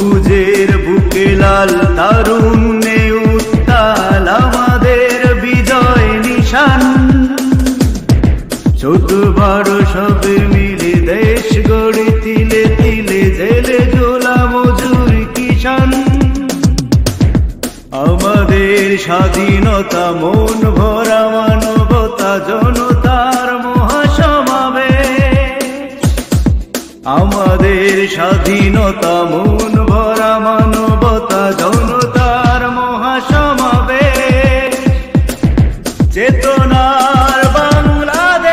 সবুজের বুকে লাল তারুণ্যে উত্তাল আমাদের বিজয় নিশান। ছোট বড় সব মিলে দেশ গড়ে তিলে তিলে জেলে জোলা মজুর কিষান আমাদের স্বাধীনতা মন ভরা মানবতা জনতার মহাসমাবেশ। আমাদের স্বাধীনতা মন ভরা চেতনার বাংলাদেশ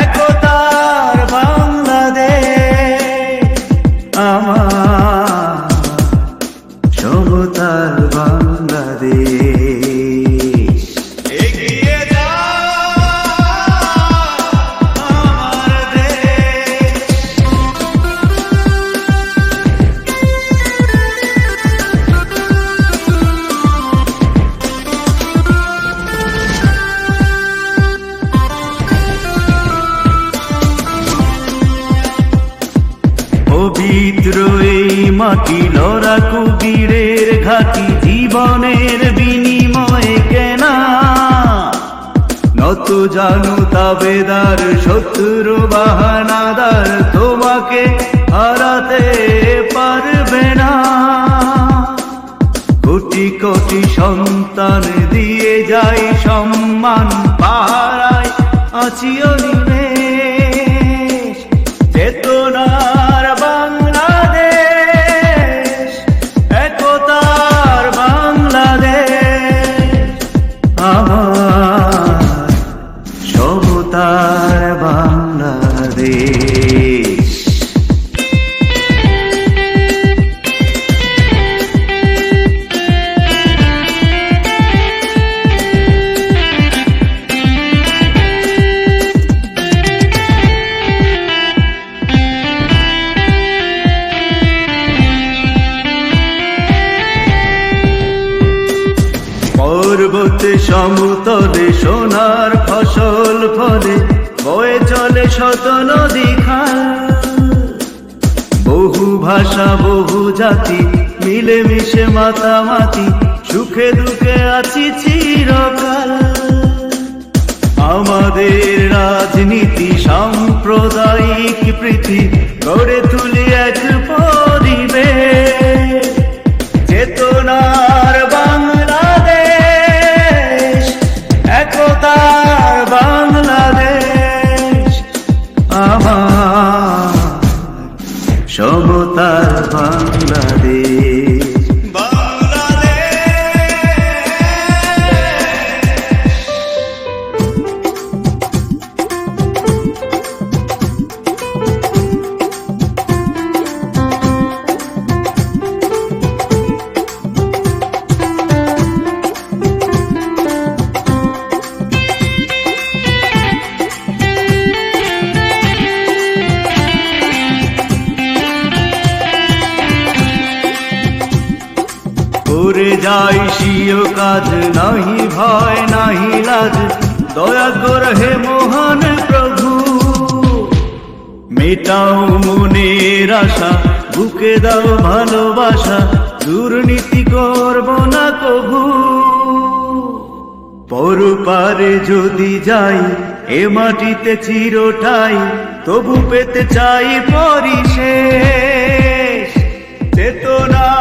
একতার বাংলাদেশ আমার পবিত্র এই মাটি লড়া কুবীরের ঘাটি, জীবনের বিনিময়ে কেনা। নত জানু তাবেদার শত্রু বাহানাদার, তোমাকে হারাতে পারবে না। কোটি কোটি সন্তান দিয়ে যাই সম্মান পাহারায় আছিও নিমেষ চেতনার পর্বতে সমতলে সোনার ফসল ফলে বয়ে চলে শত নদী খাল। বহু ভাষা, বহু জাতি মিলে মিশে মাতামাতি, সুখে দুঃখে আছি চিরকাল। আমাদের রাজনীতি, সাম্প্রদায়িক প্রীতি গড়ে তুলি এক পরিবেশ। চেতনার আমার সমতার বাংলাদেশ। করে যাই, সিও কাজ নাহি ভয় নাহি লাজ। দয়া কর হে মহান প্রভু, মেটাও মনের আশা, বুকে দাও ভালোবাসা, দুর্নীতি করব না কভু। পরপারে যদি যাই, এ মাটিতে চিরটাই তবু পেতে চাই পরিশেষ। চেতনা